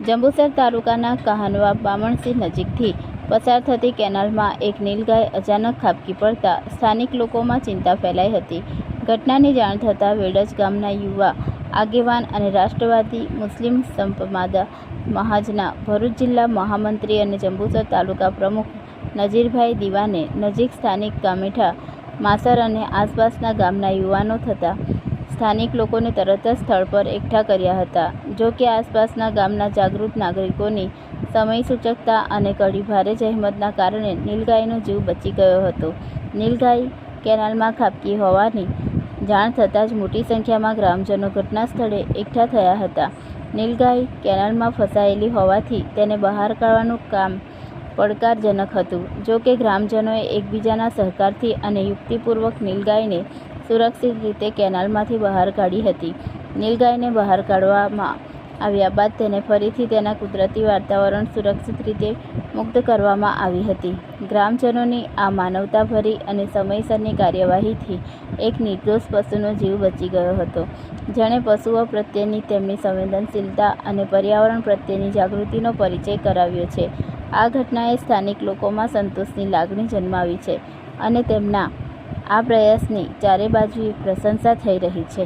જંબુસર તાલુકાના કહાનવા બામણસી નજીકથી પસાર થતી કેનાલમાં એક નીલગાય અચાનક ખાબકી પડતા સ્થાનિક લોકોમાં ચિંતા ફેલાઈ હતી. ઘટનાની જાણ થતાં વેડજ ગામના યુવા, આગેવાન અને રાષ્ટ્રવાદી મુસ્લિમ સંપમાદા મહાજના ભરૂચ જિલ્લા મહામંત્રી અને જંબુસર તાલુકા પ્રમુખ નજીરભાઈ દીવાને નજીક સ્થાનિક ગામેઠા માસર અને આસપાસના ગામના યુવાનો થતા સ્થાનિક લોકોને તરત જ સ્થળ પર એકઠા કર્યા હતા. જો કે આસપાસના ગામના જાગૃત નાગરિકોની સમય સૂચકતા અને કડી ભારે જહેમતના કારણે નીલગાયનો જીવ બચી ગયો હતો. નીલગાય કેનાલમાં ખાબકી હોવાની જાણ થતાં જ મોટી સંખ્યામાં ગ્રામજનો ઘટના સ્થળે એકઠા થયા હતા. નીલગાય કેનાલમાં ફસાયેલી હોવાથી તેને બહાર કાઢવાનું કામ પડકારજનક હતું. જો કે ગ્રામજનોએ એકબીજાના સહકારથી અને યુક્તિપૂર્વક નીલગાયને સુરક્ષિત રીતે કેનાલમાંથી બહાર કાઢી હતી. નીલગાયને બહાર કાઢવામાં આવ્યા બાદ તેને ફરીથી તેના કુદરતી વાતાવરણ સુરક્ષિત રીતે મુક્ત કરવામાં આવી હતી. ગ્રામજનોની આ માનવતાભરી અને સમયસરની કાર્યવાહીથી એક નિર્દોષ પશુનો જીવ બચી ગયો હતો. જેણે પશુઓ પ્રત્યેની તેમની સંવેદનશીલતા અને પર્યાવરણ પ્રત્યેની જાગૃતિનો પરિચય કરાવ્યો છે. આ ઘટનાએ સ્થાનિક લોકોમાં સંતોષની લાગણી જન્માવી છે અને તેમના આ પ્રયાસની ચારે બાજુએ પ્રશંસા થઈ રહી છે.